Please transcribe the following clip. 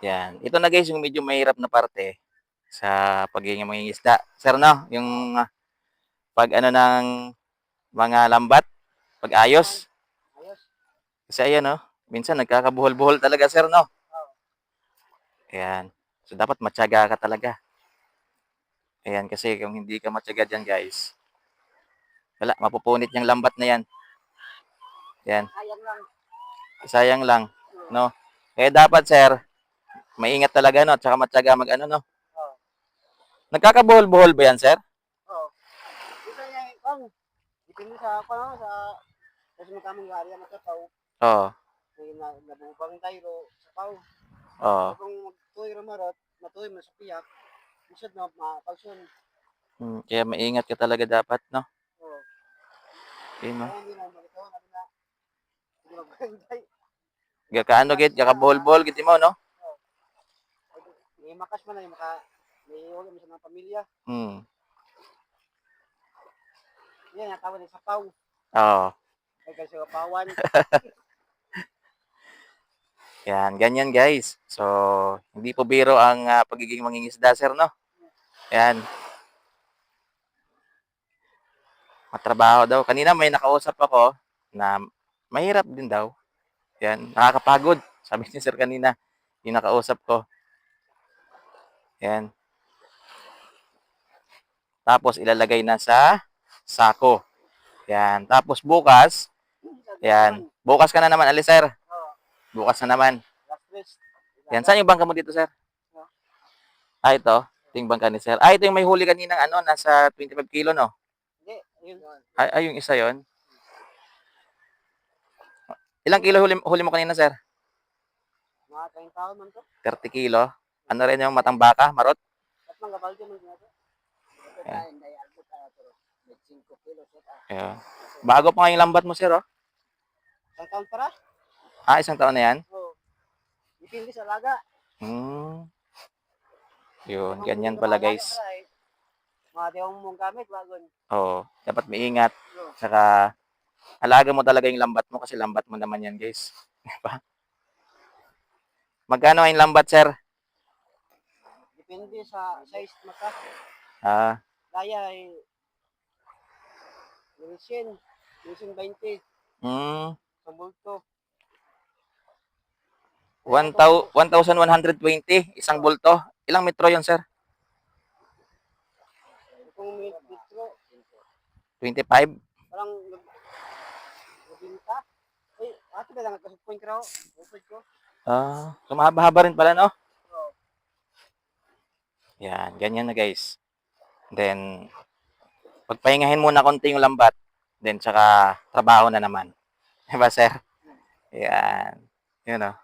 Yan. Ito na guys, yung medyo mahirap na parte sa pagiging mga isda. Sir, no? Yung ah, pag ano ng mga lambat, pag ayos. Kasi ayan, no? Minsan nagkakabuhol-buhol talaga, sir, no? Ayan. So, dapat matyaga ka talaga. Ayan, kasi kung hindi ka matyaga dyan, guys, wala, mapupunit yung lambat na yan. Yan. Ayang lang. Sayang lang, no? Kaya dapat, sir, maingat talaga, no? At saka matyaga mag ano, no? Oo. Nagkakabuhol-buhol ba yan, sir? Oo. Ito niya, kung, dipindi sa, ano, sa, kasi magkamang gari ang matapaw, Oo. may na, nabubang tayo sa paw. Oo. Kung magtuloy ramarot, matuloy mo sa piyak, isod na mapagsun. Mm, kaya maingat ka talaga dapat, no? Oo. Yun, no? Kaya hindi na, malitaw, nabi na, hindi magbantay. Gakaano, git, gakabuhol-buhol, git mo, no? May makas man yung maka, may ulam sa mga pamilya. Hmm. Yan, natawag sa paw. Oo. Ay, kasi pawan. Yan, ganyan guys. So, hindi po biro ang ah, pagiging mangingisda, sir, no? Yan. Matrabaho daw. Kanina may nakausap ako na mahirap din daw. Yan, nakakapagod. Sabi ni sir kanina, yung nakausap ko. Yan. Tapos ilalagay na sa sako. Yan. Tapos bukas, yan. Bukas ka na naman, alis sir. Bukas na naman. Yan, saan yung bangka mo dito, sir? Ah, ito. Ito yung bangka ni sir. Ah, ito yung may huli kaninang ano, nasa 25 kilo, no? Hindi. Ay, ay yung isa yon. Ilang kilo huli, huli mo kanina, sir? Mga 10 taon man to. 30 kilo. Ano rin yung matang baka, marot? Yeah. tayo, hindi albot tayo pero may 5 kilos. ito. Yeah. Bago pa nga yung lambat mo, sir, oh. Isang taon para? Ah, isang taon na yan? Oo. Dipindi sa laga. Hmm. Yun, ganyan pala, guys. eh, Mga diwang mong gamit, wagon. Oo. Dapat maingat. Saka, alaga mo talaga yung lambat mo kasi lambat mo naman yan, guys. Diba? Magkano yung lambat, sir? Depende sa size mata. Ah, Gaya ay Minsin, minsin 20, hmm. sa bulto. 1,000 1,120, isang bulto. Ilang metro yun, sir? Kung may litro, 25? parang nabinta. Eh, ato ba lang point ko. Ah, so mahaba-haba rin pala, no? Yan, ganyan na guys. Then, pagpahingahin muna konti yung lambat. Then, tsaka trabaho na naman. Diba, sir? Yan. Yun, oh.